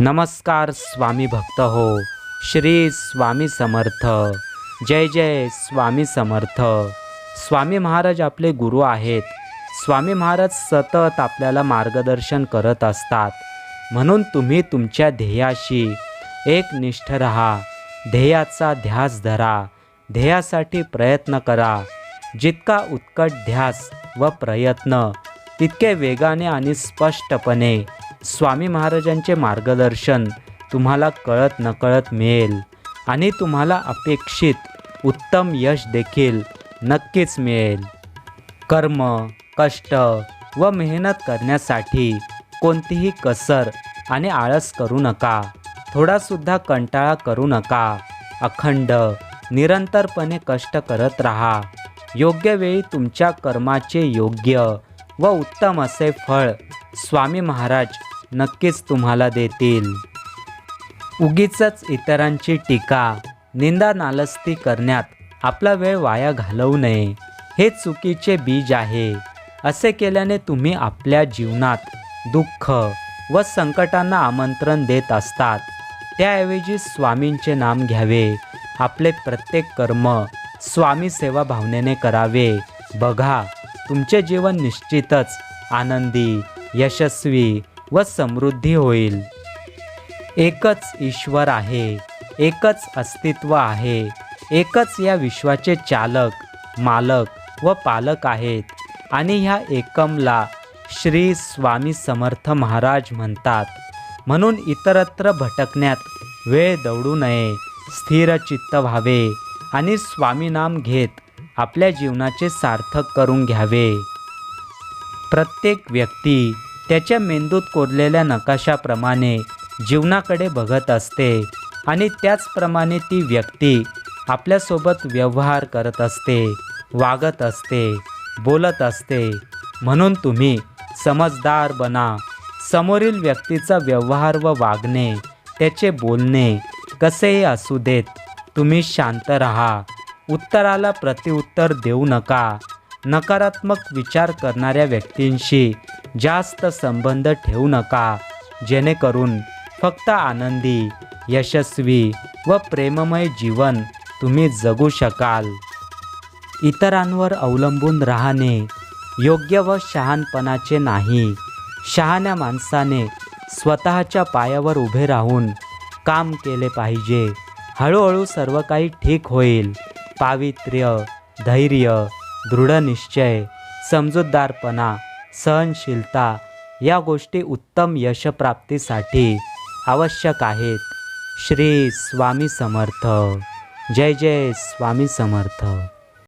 नमस्कार स्वामी भक्त हो श्री स्वामी समर्थ जय जय स्वामी समर्थ. स्वामी महाराज आपले गुरु आहेत. स्वामी महाराज सतत आपल्याला मार्गदर्शन करत असतात. म्हणून तुम्ही तुमच्या ध्येयाशी एक निष्ठ रहा. ध्येयाचा ध्यास धरा. ध्येयासाठी प्रयत्न करा. जितका उत्कट ध्यास व प्रयत्न तितके वेगाने आणि स्पष्टपणे स्वामी महाराजांचे मार्गदर्शन तुम्हाला कळत नकळत मिळेल आणि तुम्हाला अपेक्षित उत्तम यश देखील नक्कीच मिळेल. कर्म कष्ट व मेहनत करण्यासाठी कोणतीही कसर आणि आळस करू नका. थोडासुद्धा कंटाळा करू नका. अखंड निरंतरपणे कष्ट करत राहा. योग्य वेळी तुमच्या कर्माचे योग्य व उत्तम असे फळ स्वामी महाराज नक्कीच तुम्हाला देतील. उगीच इतरांची टीका निंदा नालस्ती करण्यात आपला वेळ वाया घालवू नये. हे चुकीचे बीज आहे. असे केल्याने तुम्ही आपल्या जीवनात दुःख व संकटांना आमंत्रण देत असतात. त्याऐवजी स्वामींचे नाम घ्यावे. आपले प्रत्येक कर्म स्वामी सेवा भावनेने करावे. बघा तुमचे जीवन निश्चितच आनंदी यशस्वी व समृद्धी होईल. एकच ईश्वर आहे एकच अस्तित्व आहे एकच या विश्वाचे चालक मालक व पालक आहेत आणि ह्या एकमला श्री स्वामी समर्थ महाराज म्हणतात. म्हणून इतरत्र भटकण्यात वेळ दौडू नये स्थिर चित्त व्हावे आणि स्वामी नाम घेत आपल्या जीवनाचे सार्थक करून घ्यावे. प्रत्येक व्यक्ती त्याच्या मेंदूत कोरलेल्या नकाशाप्रमाणे जीवनाकडे बघत असते आणि त्याचप्रमाणे ती व्यक्ती आपल्यासोबत व्यवहार करत असते वागत असते बोलत असते. म्हणून तुम्ही समजदार बना. समोरील व्यक्तीचा व्यवहार व वागणे त्याचे बोलणे कसेही असू देत तुम्ही शांत रहा. उत्तराला प्रतिउत्तर देऊ नका. नकारात्मक विचार करणाऱ्या व्यक्तींशी जास्त संबंध ठेवू नका. जेणेकरून फक्त आनंदी यशस्वी व प्रेममय जीवन तुम्ही जगू शकाल. इतरांवर अवलंबून राहणे योग्य व शहाणपणाचे नाही. शहाण्या माणसाने स्वतःच्या पायावर उभे राहून काम केले पाहिजे. हळूहळू सर्व काही ठीक होईल. पावित्र्य धैर्य दृढनिश्चय समजूतदारपणा सहनशीलता या गोष्टी उत्तम यशप्राप्तीसाठी आवश्यक आहेत. श्री स्वामी समर्थ. जय जय स्वामी समर्थ.